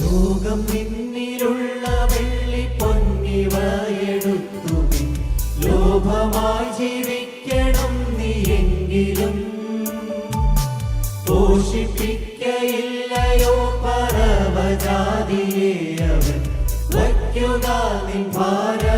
ലോകം നിന്നിലുള്ള വെള്ളി പൊന്നിവയെടുത്തു നീ ലോഭമായി ജീവിക്കണം നീയെങ്കിലും. പോഷിപ്പിക്കയില്ലയോ പരവജാതിയെ അവൻ. വയ്ക്കുക നിൻ ഭാരമാവൻ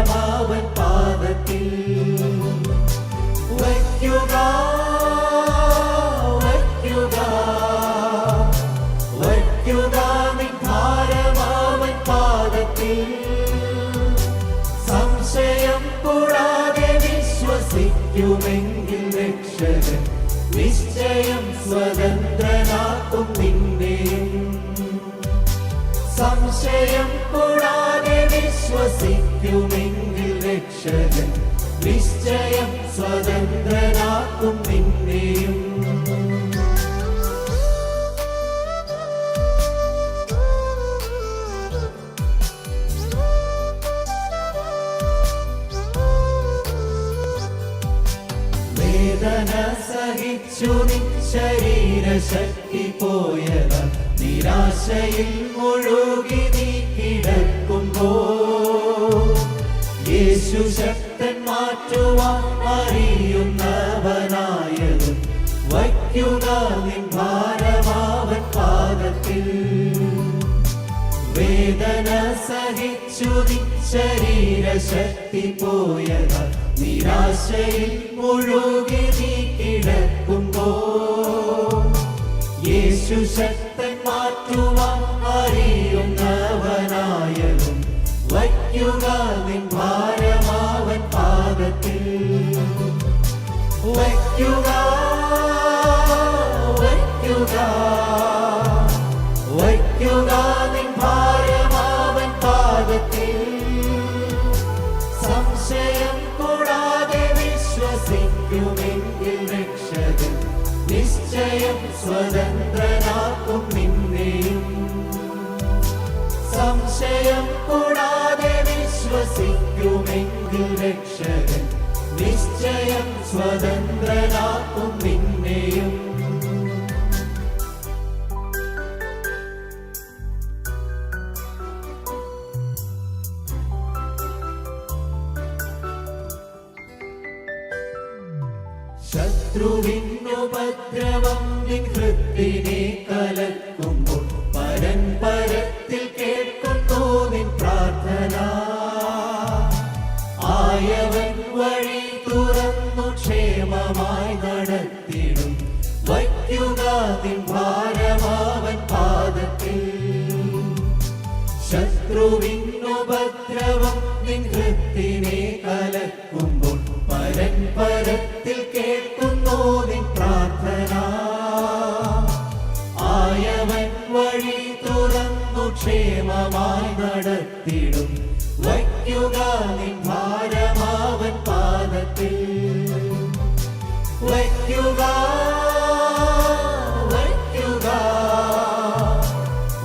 സംശയം കൂടാതെ വിശ്വസിക്കുമെങ്കിൽ രക്ഷകൻ നിശ്ചയം സ്വതന്ത്രനാക്കും നിന്നെയും സംശയം കൂടാതെ വിശ്വസിക്കുമെങ്കിൽ രക്ഷകൻ നിശ്ചയം സ്വതന്ത്രനാക്കും വേദന സഹിച്ചു ശരീരശക്തി പോയത നിരാശയിൽ മുഴുകി നീ കിടക്കുമ്പോ. യേശു ശക്തൻ മാറ്റുവാൻ അറിയുന്നവനായതും വയ്ക്കുക നിൻ ഭാരമാവൻ പാദത്തിൽ. വേദന സഹിച്ചു ശരീരശക്തി പോയത നിരാശയിൽ മുഴുകി യേശു ശക്തൻ മാറ്റുവാൻ അറിയുന്നവനായതും വയ്ക്കുക നിൻ ഭാരമാവൻ പാദത്തിൽ സ്വതന്ത്രനാക്കും നിന്നെയും. സംശയം കൂടാതെ വിശ്വസിക്കുമെങ്കിൽ രക്ഷകൻ നിശ്ചയം സ്വതന്ത്രനാക്കും നിന്നെയും. ശത്രുവിനുപദ്രവം നിൻ ഹൃത്തിനെ കലക്കുമ്പോൾ പരമ്പരത്തിൽ കേൾക്കുന്നു നിൻ പ്രാർത്ഥന. ആയവൻ വഴി തുറന്നു ക്ഷേമമായി നടത്തിടും. വയ്ക്കുക നിൻ ഭാരമാവൻ പാദത്തിൽ. ശത്രുവിനുപദ്രവം നിൻ ഹൃത്തിനെ കലക്കുമ്പോൾ പരമ്പരത്തിൽ കേൾക്കുന്നു നിൻ പ്രാർത്ഥന. ആയവൻ വഴി തുറന്നു ക്ഷേമമായി നടത്തിടും. വയ്ക്കുക നിൻ ഭാരമാവൻ പാദത്തിൽ. വയ്ക്കുക വയ്ക്കുക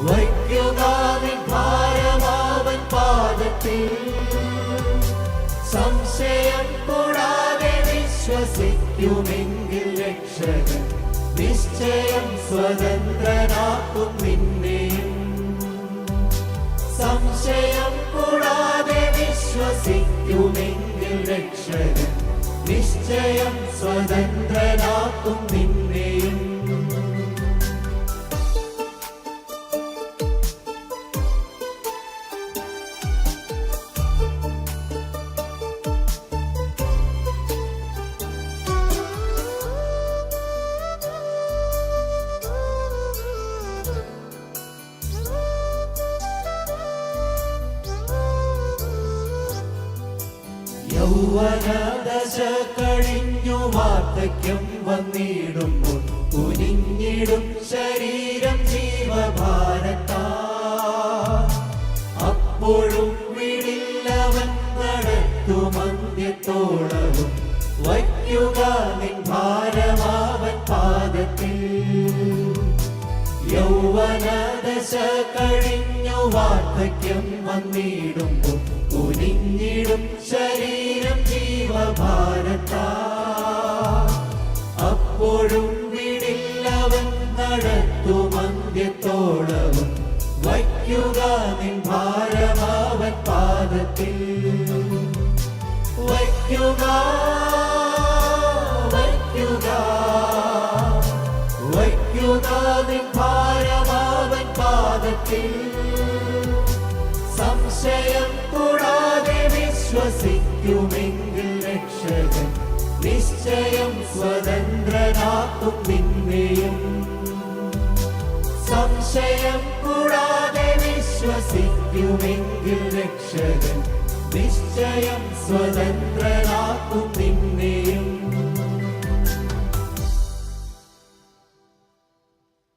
വയ്ക്കുക നിൻ ഭാരമാവൻ പാദത്തിൽ. സംശയം കൂടാതെ വിശ്വസിക്കുമെങ്കിൽ രക്ഷകൻ നിശ്ചയം സ്വതന്ത്രനാക്കും നിന്നെയും സംശയം കൂടാതെ വിശ്വസിക്കുമെങ്കിൽ രക്ഷകൻ നിശ്ചയം സ്വതന്ത്രനാക്കും നിന്നെയും യൗവനദശ കഴിഞ്ഞു വാർദ്ധക്യം വന്നിടുമ്പോൾ കുനിഞ്ഞിടും ശരീരം ജീവഭാരത്താ. അപ്പോഴും വിടില്ലവൻ നടത്തുമന്ത്യത്തോളവും വയ്ക്കുക നിൻ ഭാരമാവൻ പാദത്തിൽ. യൗവനദശ കഴിഞ്ഞു വാർദ്ധക്യം വന്നിടുമ്പോൾ കുനിഞ്ഞിടും ശരീരം ജീവഭാരത്താ. അപ്പോഴും വിടില്ലവൻ നടത്തുമന്ത്യത്തോളവും അന്ത്യത്തോളവും. വയ്ക്കുക നിൻ ഭാരമാവൻ പാദത്തിൽ. വയ്ക്കുക വയ്ക്കുക. വയ്ക്കുക നിൻ ഭാരമാവൻ പാദത്തിൽ. വിശ്വസിക്കുമെങ്കിൽ രക്ഷകൻ നിശ്ചയം സ്വതന്ത്രനാക്കും നിന്നെയും. സംശയം കൂടാതെ വിശ്വസിക്കുമെങ്കിൽ രക്ഷകൻ നിശ്ചയം സ്വതന്ത്രനാക്കും നിന്നെയും.